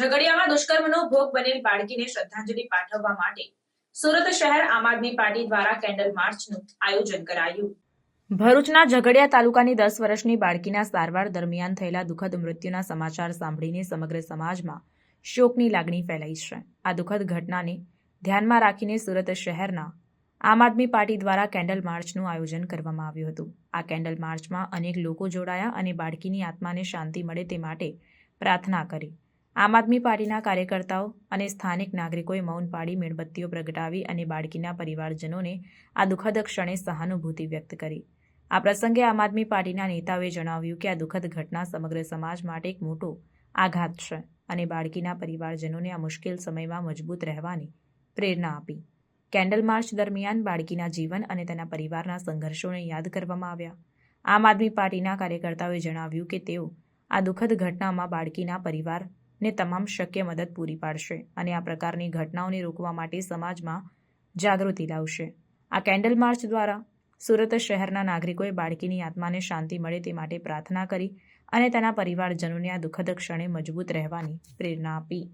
ઝઘડિયામાં દુષ્કર્મનો ભોગ બનેલ બાળકીને શ્રદ્ધાંજલિ પાઠવવા માટે સુરત શહેર આમ આદમી પાર્ટી દ્વારા કેન્ડલ માર્ચનું આયોજન કરાયું. ભરૂચના ઝઘડિયા તાલુકાની દસ વર્ષની બાળકીના સારવાર દરમિયાન થયેલા દુઃખદ મૃત્યુના સમાચાર સાંભળીને સમગ્ર સમાજમાં શોકની લાગણી ફેલાઈ છે. આ દુઃખદ ઘટનાને ધ્યાનમાં રાખીને સુરત શહેરના આમ આદમી પાર્ટી દ્વારા કેન્ડલ માર્ચનું આયોજન કરવામાં આવ્યું હતું. આ કેન્ડલ માર્ચમાં અનેક લોકો જોડાયા અને બાળકીની આત્માને શાંતિ મળે તે માટે પ્રાર્થના કરી આમ આદમી પાર્ટીના કાર્યકર્તાઓ અને સ્થાનિક નાગરિકોએ મૌન પાડી મીણબત્તીઓ પ્રગટાવી અને બાળકીના પરિવારજનોને આ દુઃખદ ક્ષણે સહાનુભૂતિ વ્યક્ત કરી. આ પ્રસંગે આમ આદમી પાર્ટીના નેતાઓએ જણાવ્યું કે આ દુઃખદ ઘટના સમગ્ર સમાજ માટે એક મોટો આઘાત છે અને બાળકીના પરિવારજનોને આ મુશ્કેલ સમયમાં મજબૂત રહેવાની પ્રેરણા આપી. કેન્ડલ માર્ચ દરમિયાન બાળકીના જીવન અને તેના પરિવારના સંઘર્ષોને યાદ કરવામાં આવ્યા. આમ આદમી પાર્ટીના કાર્યકર્તાઓએ જણાવ્યું કે તેઓ આ દુઃખદ ઘટનામાં બાળકીના પરિવારને તમામ શક્ય મદદ પૂરી પાડશે અને આ પ્રકારની ઘટનાઓને રોકવા માટે સમાજમાં જાગૃતિ લાવશે. આ કેન્ડલ માર્ચ દ્વારા સુરત શહેરના નાગરિકોએ બાળકીની આત્માને શાંતિ મળે તે માટે પ્રાર્થના કરી અને તેના પરિવારજનોને આ દુઃખદ ક્ષણે મજબૂત રહેવાની પ્રેરણા આપી.